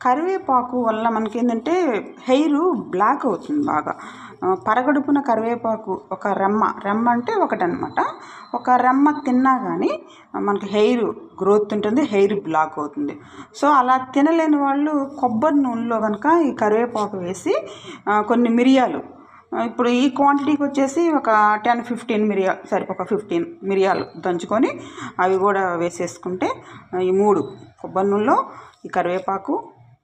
కరివేపాకు వల్ల మనకి ఏంటంటే హెయిర్ బ్లాక్ అవుతుంది బాగా. పరగడుపున కరివేపాకు ఒక రెమ్మ రెమ్మ అంటే ఒకటి అనమాట ఒక రెమ్మ తిన్నా కానీ మనకి హెయిర్ గ్రోత్ ఉంటుంది హెయిర్ బ్లాక్ అవుతుంది. సో అలా తినలేని వాళ్ళు కొబ్బరి నూనెలో కనుక ఈ కరివేపాకు వేసి కొన్ని మిరియాలు ఇప్పుడు ఈ క్వాంటిటీకి వచ్చేసి ఒక టెన్ ఫిఫ్టీన్ మిరియాలు సరే ఒక ఫిఫ్టీన్ మిరియాలు దంచుకొని అవి కూడా వేసేసుకుంటే ఈ మూడు కొబ్బరి నూనెలో ఈ కరివేపాకు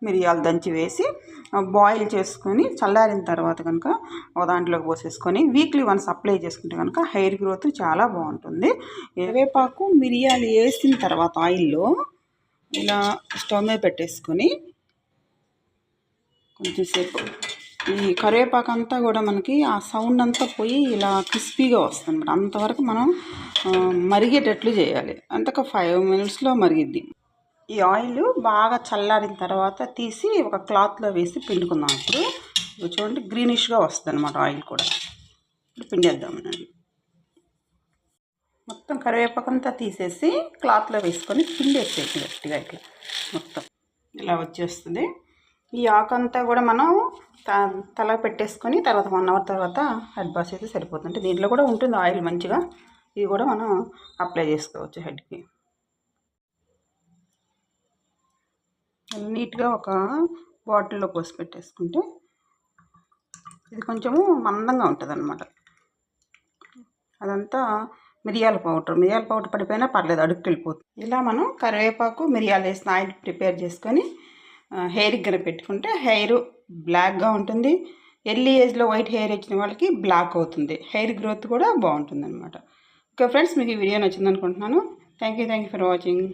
మిరియాలు దంచి వేసి బాయిల్ చేసుకొని చల్లారిన తర్వాత కనుక ఒక దాంట్లోకి పోసేసుకొని వీక్లీ వన్స్ అప్లై చేసుకుంటే కనుక హెయిర్ గ్రోత్ చాలా బాగుంటుంది. కరివేపాకు మిరియాలు వేసిన తర్వాత ఆయిల్లో ఇలా స్టవ్ మీద పెట్టేసుకొని కొంచెంసేపు ఈ కరివేపాకు అంతా కూడా మనకి ఆ సౌండ్ అంతా పోయి ఇలా క్రిస్పీగా వస్తుంది. అనమాట అంతవరకు మనం మరిగేటట్లు చేయాలి. అంతక ఫైవ్ మినిట్స్లో మరిగిద్ది. ఈ ఆయిల్ బాగా చల్లారిన తర్వాత తీసి ఒక క్లాత్లో వేసి పిండుకుందాం. ఇప్పుడు చూడండి గ్రీనిష్గా వస్తుంది అనమాట ఆయిల్ కూడా. ఇప్పుడు పిండేద్దామనండి మొత్తం కరివేపాకంతా తీసేసి క్లాత్లో వేసుకొని పిండేసేసి గట్టిగా ఇట్లా మొత్తం. ఇలా వచ్చేస్తుంది. ఈ ఆకంతా కూడా మనం త- తల పెట్టేసుకొని తర్వాత వన్ అవర్ తర్వాత హెడ్ బాస్ అయితే సరిపోతుంది దీంట్లో కూడా ఉంటుంది ఆయిల్ మంచిగా. ఇది కూడా మనం అప్లై చేసుకోవచ్చు హెడ్కి. నీట్గా ఒక బాటిల్లో పోసి పెట్టేసుకుంటే ఇది కొంచెము మందంగా ఉంటుంది అనమాట అదంతా మిరియాల పౌడర్. మిరియాల పౌడర్ పడిపోయినా పర్లేదు అడుక్కి వెళ్ళిపోతుంది ఇలా మనం కరివేపాకు మిరియాలు వేసిన ఆయిల్ ప్రిపేర్ చేసుకొని హెయిర్కి గన పెట్టుకుంటే హెయిర్ బ్లాక్గా ఉంటుంది. ఎర్లీ ఏజ్లో వైట్ హెయిర్ వచ్చిన వాళ్ళకి బ్లాక్ అవుతుంది. హెయిర్ గ్రోత్ కూడా బాగుంటుంది అనమాట ఓకే ఫ్రెండ్స్ మీకు ఈ వీడియో నచ్చింది అనుకుంటున్నాను thank you thank you for watching.